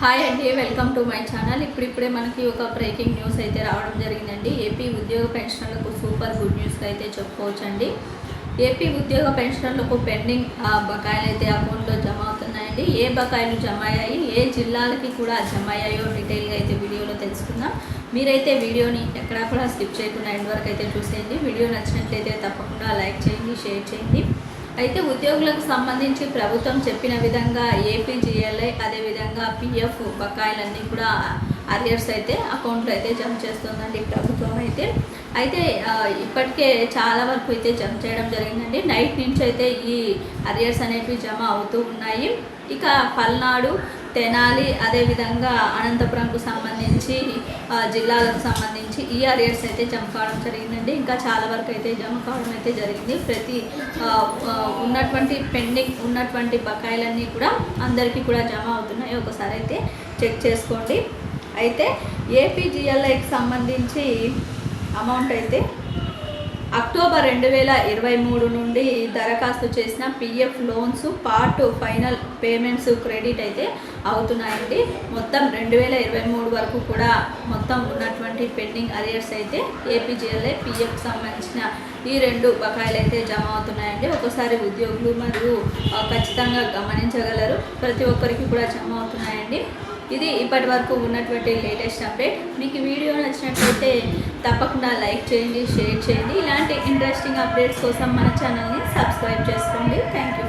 Hi అండి welcome to my channel. ఇప్పుడిప్పుడే మనకి ఒక బ్రేకింగ్ న్యూస్ అయితే రావడం జరిగిందండి. ఏపీ ఉద్యోగ పెన్షనర్లకు సూపర్ గుడ్ న్యూస్ అయితే చెప్పుకోవచ్చండి. ఏపీ ఉద్యోగ పెన్షనర్లకు పెండింగ్ ఆ, బకాయిలు అయితే అకౌంట్లో జమ అవుతున్నాయండి ఏ బకాయిలు జమ అయ్యాయి ఏ జిల్లాలకి కూడా జమ అయ్యాయో డీటెయిల్గా అయితే వీడియోలో తెలుసుకుందాం. మీరైతే వీడియోని ఎక్కడా కూడా స్కిప్ చేయకుండా ఎండ్ వరకు అయితే చూసేయండి. వీడియో నచ్చినట్లయితే తప్పకుండా లైక్ చేయండి షేర్ చేయండి. అయితే ఉద్యోగులకు సంబంధించి ప్రభుత్వం చెప్పిన విధంగా ఏపీజీఎల్ఐ అదేవిధంగా పిఎఫ్ బకాయిలన్నీ కూడా అరియర్స్ అయితే అకౌంట్లో అయితే జమ చేస్తుందండి ప్రభుత్వం అయితే. అయితే ఇప్పటికే చాలా వరకు అయితే జమ చేయడం జరిగిందండి. నైట్ నుంచి అయితే ఈ అరియర్స్ అనేవి జమ అవుతూ ఉన్నాయి. ఇక పల్నాడు తెనాలి అదేవిధంగా అనంతపురంకు సంబంధించి జిల్లాలకు సంబంధించి ఈ అరియర్స్ అయితే జమ కావడం జరిగిందండి. ఇంకా చాలా వరకు అయితే జమ కావడం అయితే జరిగింది. ప్రతి ఉన్నటువంటి పెండింగ్ ఉన్నటువంటి బకాయిలన్నీ కూడా అందరికీ కూడా జమ అవుతున్నాయి. ఒకసారి అయితే చెక్ చేసుకోండి. అయితే ఏపీజిఎల్ఐకి సంబంధించి అమౌంట్ అయితే అక్టోబర్ రెండు వేల ఇరవై మూడు నుండి దరఖాస్తు చేసిన PF loans part final payments credit అయితే అవుతున్నాయండి. మొత్తం రెండు వేల ఇరవై మూడు వరకు కూడా మొత్తం ఉన్నటువంటి పెండింగ్ అరియర్స్ అయితే ఏపీజీఎల్ఏ పిఎఫ్ సంబంధించిన ఈ రెండు బకాయిలు అయితే జమ అవుతున్నాయండి. ఒకసారి ఉద్యోగులు మరియు ఖచ్చితంగా గమనించగలరు. ప్రతి ఒక్కరికి కూడా జమ అవుతున్నాయండి. ఇది ఇప్పటి వరకు ఉన్నటువంటి లేటెస్ట్ అప్డేట్. మీకు ఈ నచ్చినట్లయితే తప్పకుండా లైక్ చేయండి షేర్ చేయండి. ఇలాంటి ఇంట్రెస్టింగ్ అప్డేట్స్ కోసం మన ఛానల్ని సబ్స్క్రైబ్ చేసుకోండి. Thank you